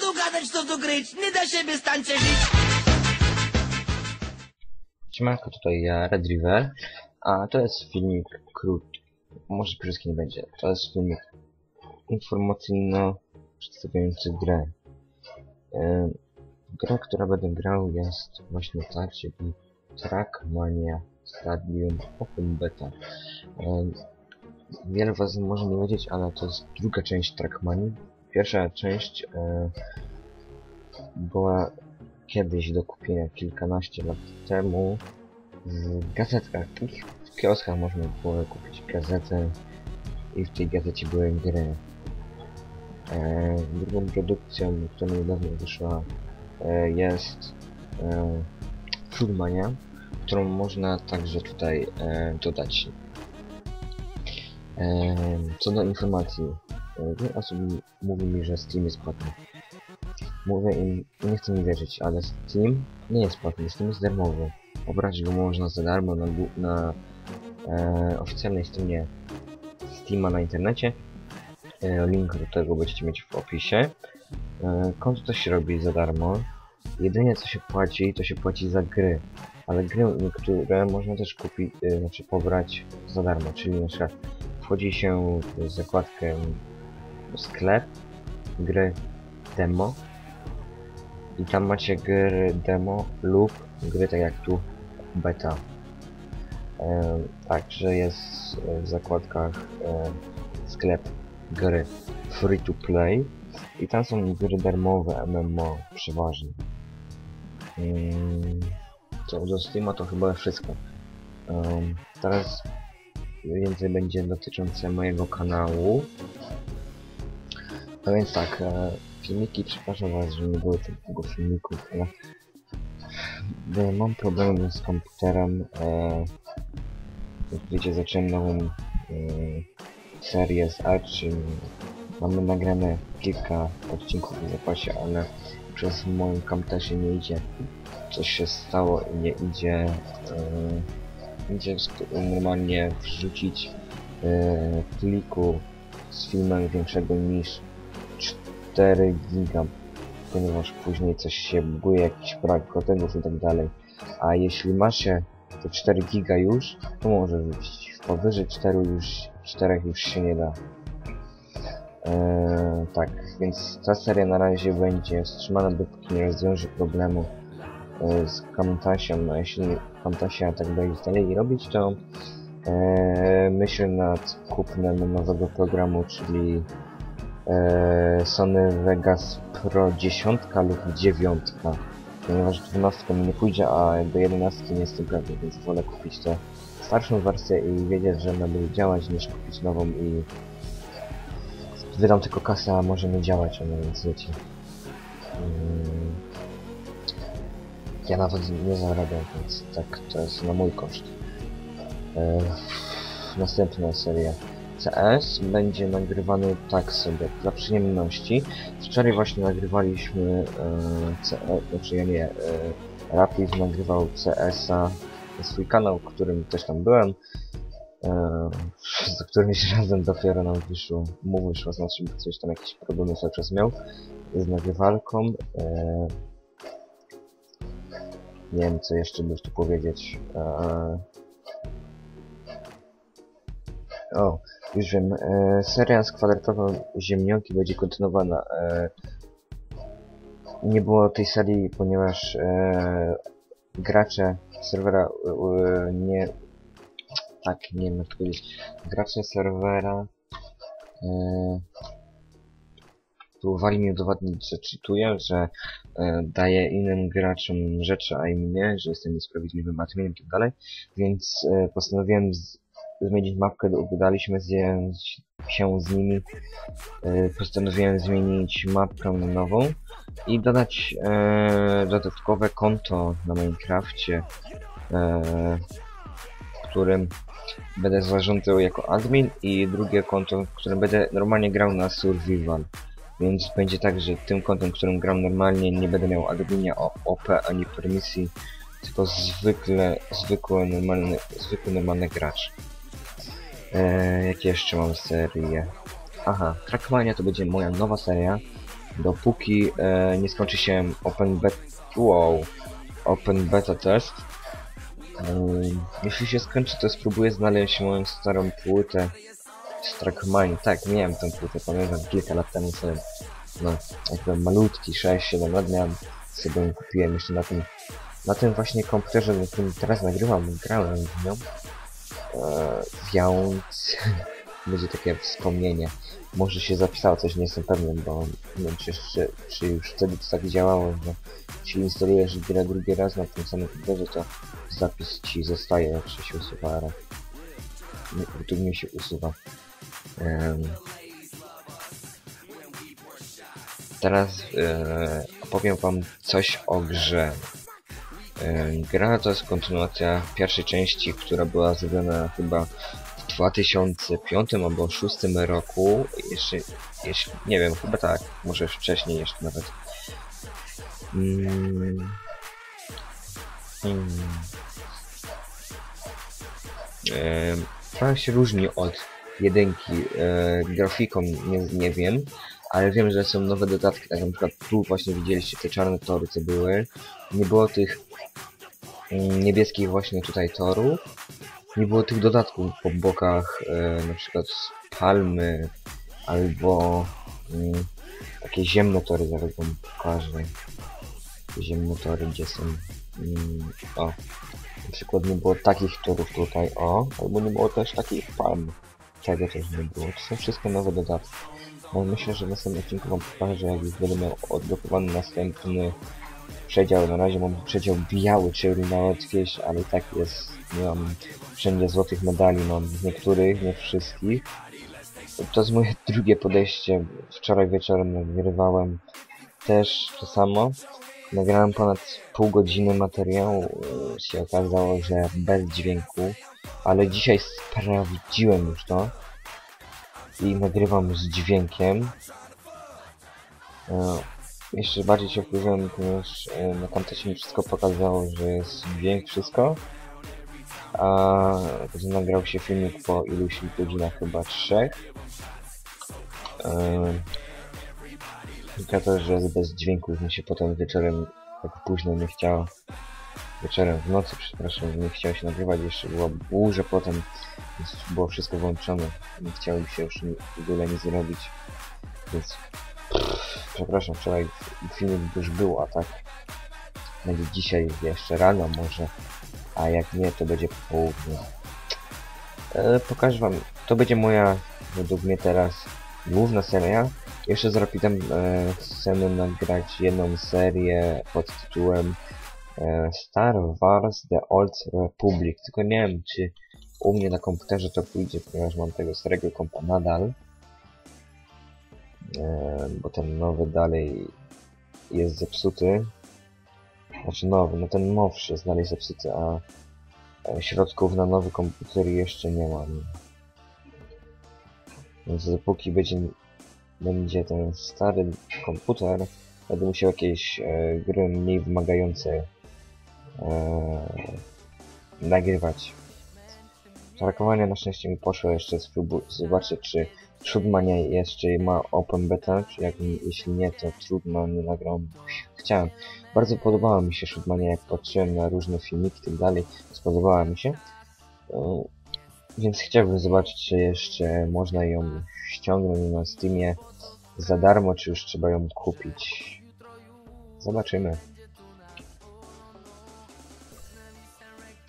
tu gadać, co tu gryć, nie da się wystańczyć. Siemanko, tutaj ja, Red River, a to jest filmik krótki, może krótki nie będzie, to jest filmik informacyjno przedstawiający grę. E, gra, która będę grał jest właśnie ta, czyli Trackmania Stadium Open Beta. E, wiele was może nie wiedzieć, ale to jest druga część Trackmanii. Pierwsza część e, była kiedyś do kupienia kilkanaście lat temu w gazetkach, w kioskach można było kupić gazetę i w tej gazecie były gry. E, drugą produkcją, która niedawno wyszła e, jest e, Foodmania, którą można także tutaj e, dodać. E, co do informacji, wiele osób mówi mi, że Steam jest płatny. Mówię im, nie chcę mi wierzyć, ale Steam nie jest płatny, Steam jest darmowy. Pobrać go można za darmo na, na e, oficjalnej stronie Steama na internecie. E, link do tego będziecie mieć w opisie. E, konto to się robi za darmo. Jedynie co się płaci, to się płaci za gry. Ale gry niektóre można też kupić, e, znaczy pobrać za darmo. Czyli na przykład wchodzi się w zakładkę sklep, gry, demo i tam macie gry demo lub gry tak jak tu beta. E, Także jest w zakładkach e, sklep gry free to play i tam są gry darmowe MMO przeważnie. Mm, Co do Steama to chyba wszystko. Teraz więcej będzie dotyczące mojego kanału. A więc tak, e, filmiki, przepraszam was, że nie było tak długo filmików, ale mam problem z komputerem. E, jak wiecie, zacząłem nową e, serię z Archie. Mamy nagrane kilka odcinków w zapasie, ale przez moją kamtasie nie idzie. Coś się stało i nie idzie. E, idzie normalnie wrzucić e, pliku z filmem większego niż 4 giga, ponieważ później coś się buguje, jakiś brak kodegów i tak dalej. A jeśli macie te 4 giga już, to może wrzucić. Powyżej 4 już, 4 już się nie da. Eee, tak, więc ta seria na razie będzie wstrzymana, dopóki nie rozwiąże problemu e, z Camtasią, a jeśli Camtasia tak będzie dalej robić, to e, myślę nad kupnem nowego programu, czyli Sony Vegas Pro 10 lub 9 ponieważ 12 mi nie pójdzie, a do 11 nie jestem pewny, więc wolę kupić tę starszą wersję i wiedzieć, że ona będzie działać niż kupić nową i wydam tylko kasę, a może nie działać ona, więc wiecie. Mm, Ja nawet nie zarabiam, więc tak, to jest na mój koszt. E, następna seria. CS będzie nagrywany tak sobie, dla przyjemności. Wczoraj właśnie nagrywaliśmy e, CS, znaczy ja nie, e, Rapid nagrywał CS-a na swój kanał, którym też tam byłem. E, za którymś razem dopiero nam wyszło, mu wyszło, znaczy coś tam jakieś problemy cały czas miał z nagrywalką. E, nie wiem co jeszcze by tu powiedzieć. E, o, już wiem, e, seria z kwadratową ziemnioki będzie kontynuowana. E, nie było tej serii, ponieważ e, gracze serwera e, nie... Tak, nie wiem jak to powiedzieć. Gracze serwera e, próbowali mi udowodnić, że czytuję, że e, daję innym graczom rzeczy, a im nie, że jestem niesprawiedliwym adminem i tak dalej, więc e, postanowiłem z, zmienić mapkę, zdjąć się z nimi, e, postanowiłem zmienić mapkę na nową i dodać e, dodatkowe konto na Minecrafcie, e, w którym będę zarządzał jako admin i drugie konto, w którym będę normalnie grał na survival. Więc będzie tak, że tym kontem, którym gram normalnie, nie będę miał adminia OP ani permisji, tylko zwykle, zwykły normalny, zwykły normalny gracz. Eee, jakie jeszcze mam serie? Aha, Trackmania to będzie moja nowa seria. dopóki e, nie skończy się open beta, wow, open beta test. Ym, jeśli się skończy, to spróbuję znaleźć moją starą płytę z Trackmania. Tak, miałem tę płytę, pamiętam kilka lat temu sobie, no, malutki, 6-7 lat miałem, sobie ją kupiłem jeszcze na tym, na tym właśnie komputerze, na którym teraz nagrywam, grałem w nią. E, więc będzie takie wspomnienie. Może się zapisało coś, nie jestem pewny, bo nie wiem czy, jeszcze, czy już wtedy to tak działało, że jeśli instalujesz grę drugi raz na tym samym komputerze, to zapis ci zostaje, jak się usuwa, ale tu mnie się usuwa. Em, teraz e, opowiem wam coś o grze. E, gra to jest kontynuacja pierwszej części, która była zrobiona chyba w 2005 albo 2006 roku. Jeszcze, jeśli, nie wiem, chyba tak, może wcześniej jeszcze nawet. Mm. Mm. E, się różni od jedynki e, grafiką, nie, nie wiem, ale wiem, że są nowe dodatki, tak na przykład tu właśnie widzieliście te czarne tory, co były. Nie było tych mm, niebieskich właśnie tutaj torów. Nie było tych dodatków po bokach, e, na przykład palmy, albo mm, takie ziemne tory, zaraz wam pokażę. Ziemne tory, gdzie są... Mm, o, na przykład nie było takich torów tutaj, o, albo nie było też takich palm. Tego też nie było. To są wszystko nowe dodatki. No myślę, że w następnym odcinku wam pokażę, jak już będę miał odblokowany następny przedział. Na razie mam przedział biały, czyli nawet wieś, ale tak jest, nie mam wszędzie złotych medali, mam niektórych, nie wszystkich. To jest moje drugie podejście. Wczoraj wieczorem nagrywałem też to samo. Nagrałem ponad pół godziny materiału. Się okazało, że bez dźwięku. Ale dzisiaj sprawdziłem już to. I nagrywam z dźwiękiem. E, jeszcze bardziej się wkurzyłem, ponieważ e, na tamtejszym mi wszystko pokazało, że jest dźwięk, wszystko. A gdy nagrał się filmik po iluś godzinach, chyba trzech. E, Tylko to, że bez dźwięku, mi się potem wieczorem tak późno nie chciało. Wieczorem, w nocy, przepraszam, nie chciało się nagrywać, jeszcze była burza potem, było wszystko włączone. Nie chciało mi się już w ogóle nic zrobić. Więc przepraszam, wczoraj film już był, a tak będzie dzisiaj jeszcze rano może, a jak nie, to będzie po południu. E, pokażę wam, to będzie moja, według mnie teraz, główna seria. Jeszcze z Rapidem e, chcemy nagrać jedną serię pod tytułem Star Wars The Old Republic, tylko nie wiem, czy u mnie na komputerze to pójdzie, ponieważ mam tego starego kompa nadal. E, bo ten nowy dalej jest zepsuty. Znaczy nowy, no ten nowszy jest dalej zepsuty, a e, środków na nowy komputer jeszcze nie mam. Więc dopóki będzie, będzie ten stary komputer, będę musiał jakieś e, gry mniej wymagające e, nagrywać. Trakowanie na szczęście mi poszło jeszcze spróbuję zobaczę czy Trudmania jeszcze ma open beta, czy jak, jeśli nie to trudno nie nagram. Chciałem. Bardzo podobała mi się Trudmania, jak patrzyłem na różne filmiki i tak dalej. Spodobała mi się. E, Więc chciałbym zobaczyć, czy jeszcze można ją ściągnąć na Steamie za darmo, czy już trzeba ją kupić. Zobaczymy.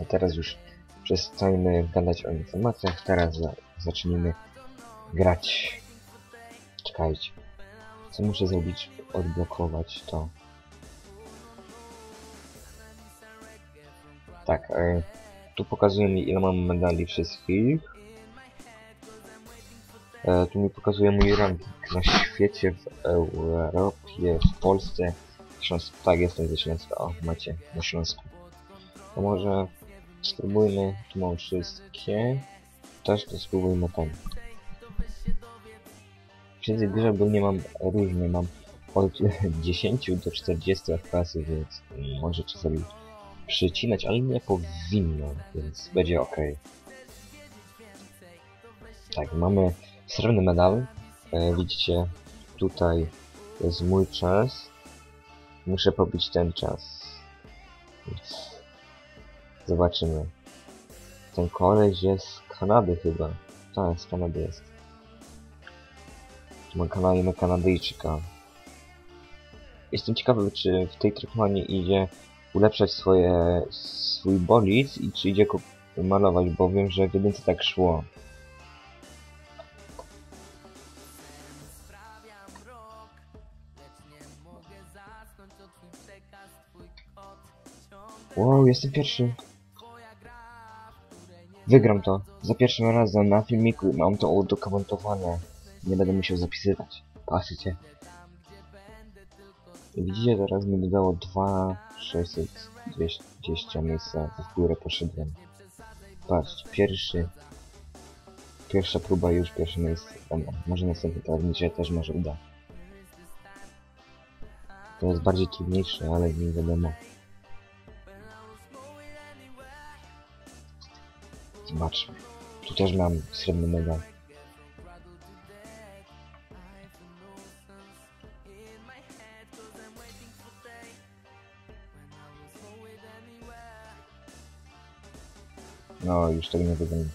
A teraz już przestańmy gadać o informacjach, teraz za, zacznijmy grać. Czekajcie. Co muszę zrobić? Odblokować to. Tak, e, tu pokazuje mi ile mam medali wszystkich. E, tu mi pokazuje mój ranking na świecie, w Europie, w Polsce. Śląsku, tak, jestem ze Śląska, o, macie, na Śląsku. To może spróbujmy, tu mam wszystkie. Też to spróbujmy ten. W tej grze ogólnie mam różnie, mam od 10 do 40 fps, więc możecie sobie przycinać, ale nie powinno, więc będzie ok. Tak, mamy srebrny medal. E, widzicie tutaj jest mój czas. Muszę pobić ten czas. Więc Zobaczymy. Ten koleś jest z Kanady chyba. Tak, z Kanady jest. Ma kanał Kanadyjczyka. Jestem ciekawy, czy w tej Trackmanie idzie ulepszać swoje, swój bolid i czy idzie malować, bo wiem, że w jedynce tak szło. Wow, jestem pierwszy. Wygram to. Za pierwszym razem na filmiku mam to udokumentowane. Nie będę musiał zapisywać. Patrzcie. Widzicie, teraz mi dodało 2, 620 miejsca. W górę poszedłem. Patrzcie, pierwszy. Pierwsza próba już, pierwsze miejsce. Dobra, może następny to się też może uda. To jest bardziej trudniejsze, ale nie wiadomo. Zobaczmy. Tu też mam srebrny medal. No, już tego nie wygląda.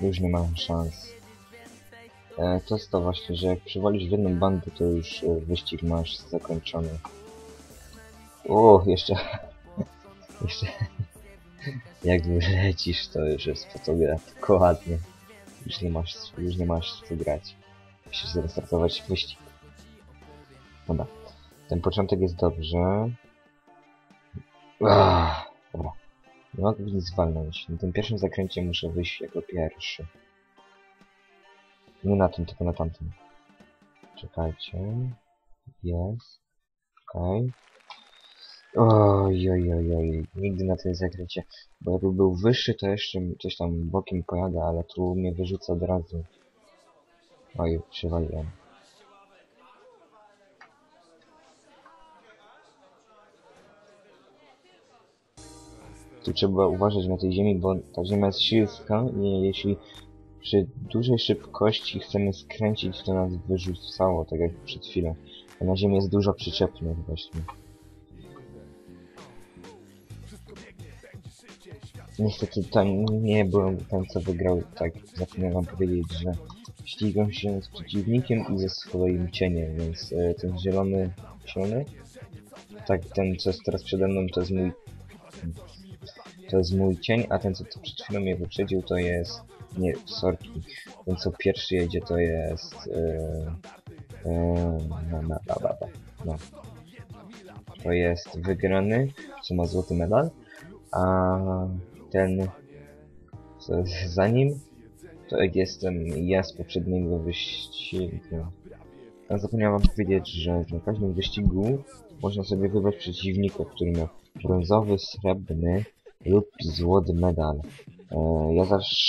Już nie mam szans. E, to jest to właśnie, że jak przywalisz w jedną bandę, to już e, wyścig masz zakończony. O, jeszcze... jeszcze... Jak wylecisz, to już jest fotograf. Dokładnie. Już nie masz, już nie masz co grać. Musisz zrestartować wyścig. Dobra. Ten początek jest dobrze. Ach, dobra. Nie mogę nic zwalnąć. Na tym pierwszym zakręcie muszę wyjść jako pierwszy. Nie na tym, tylko na tamtym. Czekajcie. Jest. Okej. Oj, oj, oj, oj. Nigdy na tym zakręcie. Bo jakby był wyższy, to jeszcze coś tam bokiem pojada, ale tu mnie wyrzuca od razu. Oj, przywaliłem. Tu trzeba uważać na tej ziemi, bo ta ziemia jest śliska i jeśli przy dużej szybkości chcemy skręcić, to nas wyrzucało, tak jak przed chwilą. A na ziemi jest dużo przyczepnych właśnie. Niestety tam nie byłem ten co wygrał, tak zapomniałem powiedzieć, że ścigam się z przeciwnikiem i ze swoim cieniem, więc e, ten zielony, zielony? Tak, ten co jest teraz przede mną to jest mój to jest mój cień, a ten co tu przed chwilą mnie wyprzedził to jest... Nie, sorki. Ten co pierwszy jedzie to jest... Yy, yy, no, no, no, no, no. To jest wygrany, co ma złoty medal, a ten co jest za nim to jak jestem ja z poprzedniego wyścigu. A zapomniałem powiedzieć, że na każdym wyścigu można sobie wybrać przeciwnika, który ma brązowy, srebrny, lub złoty medal. E, ja zawsze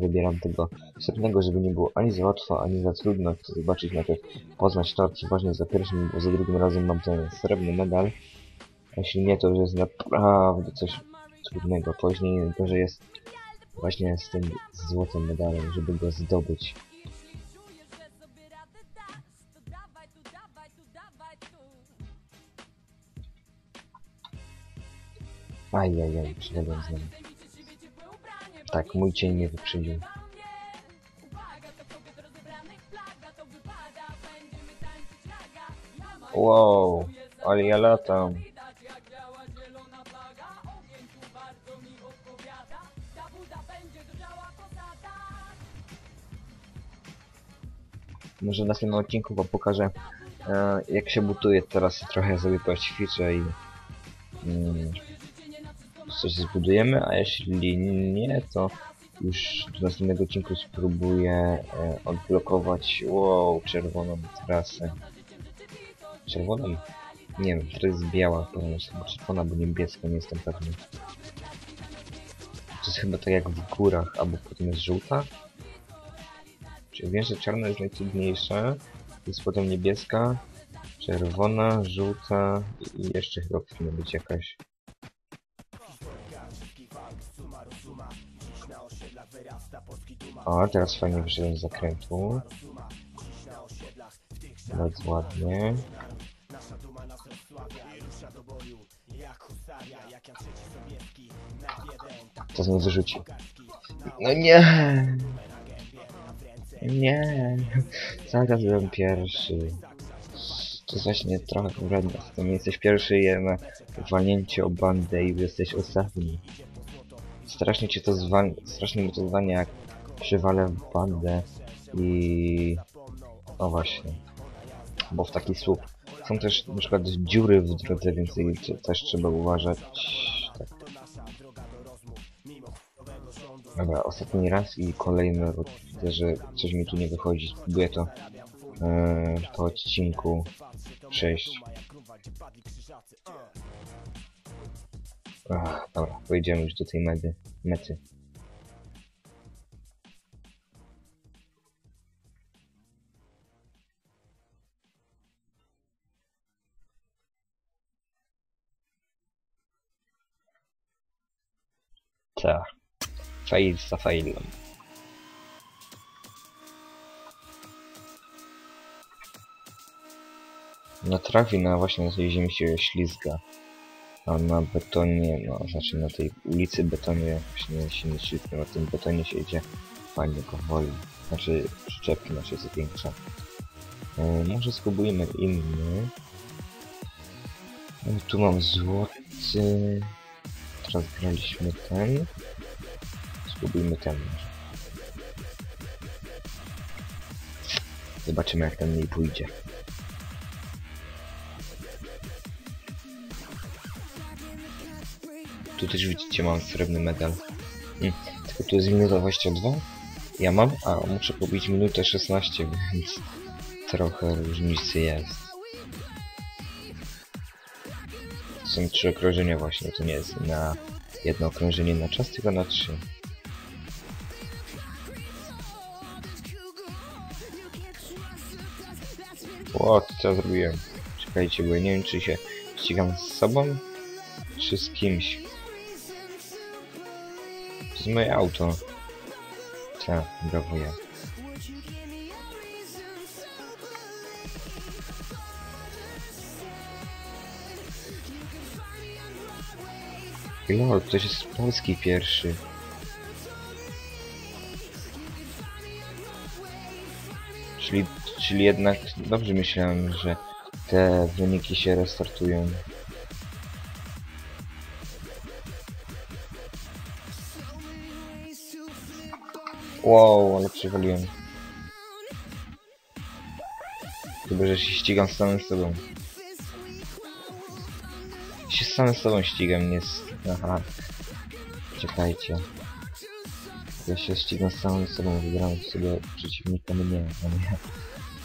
wybieram tego srebrnego, żeby nie było ani za łatwo, ani za trudno. Chcę zobaczyć najpierw, poznać torki ważnie za pierwszym, bo za drugim razem mam ten srebrny medal. Jeśli nie, to już jest naprawdę coś trudnego. Później gorzej jest właśnie z tym złotym medalem, żeby go zdobyć. Ajajaj, przyjadłem znowu. Tak, mój cień mnie wyprzedził. Wow, ale ja latam. Może następnym odcinku wam pokażę e, jak się butuje. Teraz trochę sobie poćwiczę i mm, coś zbudujemy, a jeśli nie, to już do następnego odcinku spróbuję e, odblokować wow, czerwoną trasę. Czerwoną? Nie wiem, to jest biała, chyba czerwona, bo niebieska, nie jestem pewny. To jest chyba tak jak w górach, albo potem jest żółta. Wiem, czarna jest najtrudniejsza, jest potem niebieska, czerwona, żółta i jeszcze chyba powinna być jakaś O, teraz fajnie wyszedłem z zakrętu. Bardzo ładnie. To z mnie. No nie! Nie! Zaraz byłem pierwszy. To jest właśnie trochę wredne. To nie jesteś pierwszy je na walnięcie o bandę i jesteś ostatni. Strasznie cię to zwalnia, strasznie mnie to zwalnia jak przywalę bandę i... O właśnie. Bo w taki słup. Są też na przykład dziury w drodze, więc też trzeba uważać. Dobra, ostatni raz i kolejny raz. Widzę, że coś mi tu nie wychodzi. Spróbuję to yy, po odcinku przejść. Ach, dobra, pojedziemy już do tej medy, mety. Tak. Fail za failem. Na trawie, na właśnie na tej ziemi się ślizga. A na betonie, no znaczy na tej ulicy betonie właśnie się nie ślizga, na tym betonie się idzie fajnie powoli. Znaczy przyczepki nasze się zwiększa. E, może spróbujmy inny. E, tu mam złoty. Teraz graliśmy ten. Spróbujmy ten. Zobaczymy jak ten mniej pójdzie. Tu też widzicie mam srebrny medal. Mm. Tylko tu jest minuta 22. Ja mam, a muszę pobić minutę 16, więc trochę różnicy jest. To są trzy okrążenia właśnie, to nie jest na jedno okrążenie na czas, tylko na trzy. O, co zrobiłem? Czekajcie, bo ja nie wiem czy się ścigam z sobą, czy z kimś. To jest moje auto. Tak, ja. Lol, ktoś jest z Polski pierwszy. Czyli, jednak dobrze myślałem, że te wyniki się restartują. Wow, ale przywaliłem. Chyba, że się ścigam z samym sobą. Się z samym sobą ścigam, nie z... Aha. Czekajcie. Ja się ścigam z samym sobą, wybrałem sobie przeciwnika mnie, a nie...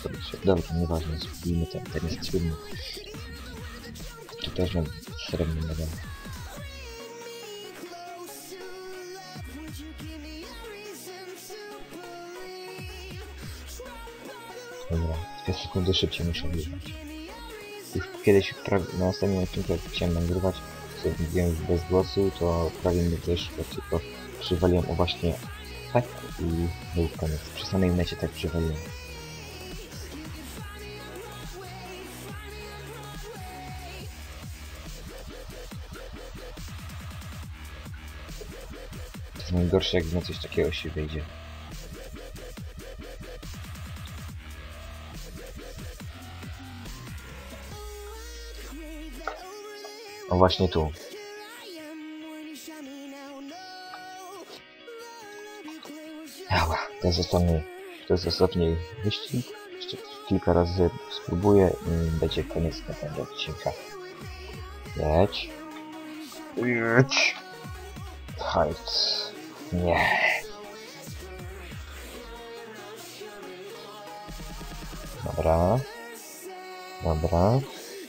Dobrze, Dobra, nieważne, spróbujmy ten, ten jest trudny. Tu też mam srebrny medal. Dobra, dwie sekundy szybciej muszę wjechać. Już kiedyś na ostatnim odcinku jak chciałem nagrywać, co już bez głosu, to prawie mnie też tylko przywaliłem o właśnie tak i był koniec. Przy samej mecie tak przywaliłem. Najgorsze jak na coś takiego się wyjdzie. O właśnie tu. Jała, to jest ostatni, to jest ostatni wyścig. Jeszcze kilka razy spróbuję i będzie koniec tego odcinka. Jedź. Jedź. Halt. Nie. Dobra. Dobra.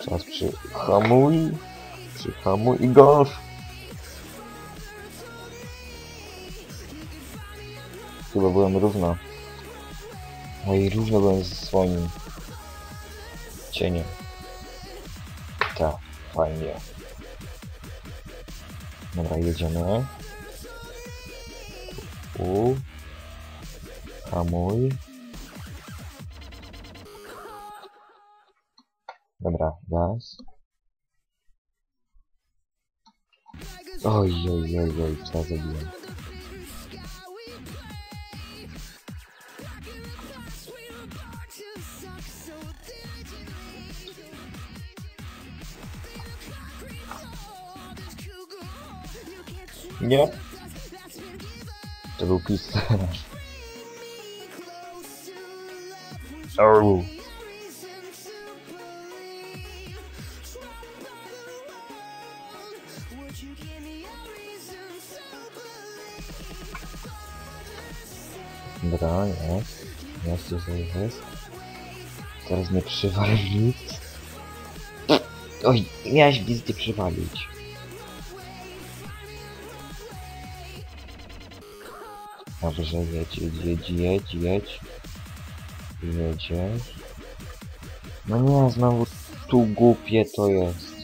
Teraz przyhamuj. Przyhamuj i golf. Chyba byłem równo. No i równo byłem ze swoim cieniem. Tak, fajnie. Dobra, jedziemy. U. Hamuj. Dobra, gaz. Oj, oj, oj, oj, co ja zrobiłem? Nie. To był pis. Au. Dobra, jest. Jest, jest, jest. Teraz nie przywali nic. Oj, miałeś wizję przywalić. Dobrze, jedź, jedź, jedź, jedź, jedź. Jedziesz. No nie, znowu tu głupie to jest.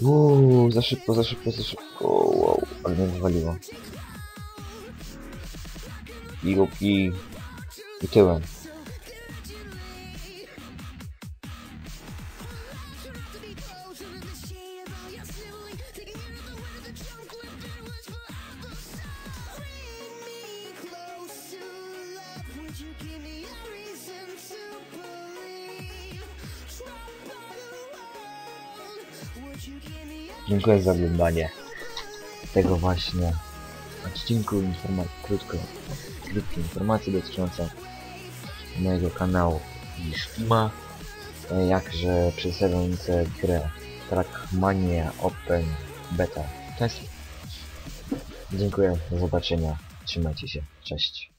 Uuu, za szybko, za szybko, za szybko. Wow, ale mnie wywaliło. I i i tyłem. Dziękuję za oglądanie tego właśnie odcinku. Informacji, krótko, krótkie informacje dotyczące mojego kanału i Steama, e, jakże przedstawiające grę Trackmania Open Beta Test. Dziękuję, do zobaczenia, trzymajcie się, cześć.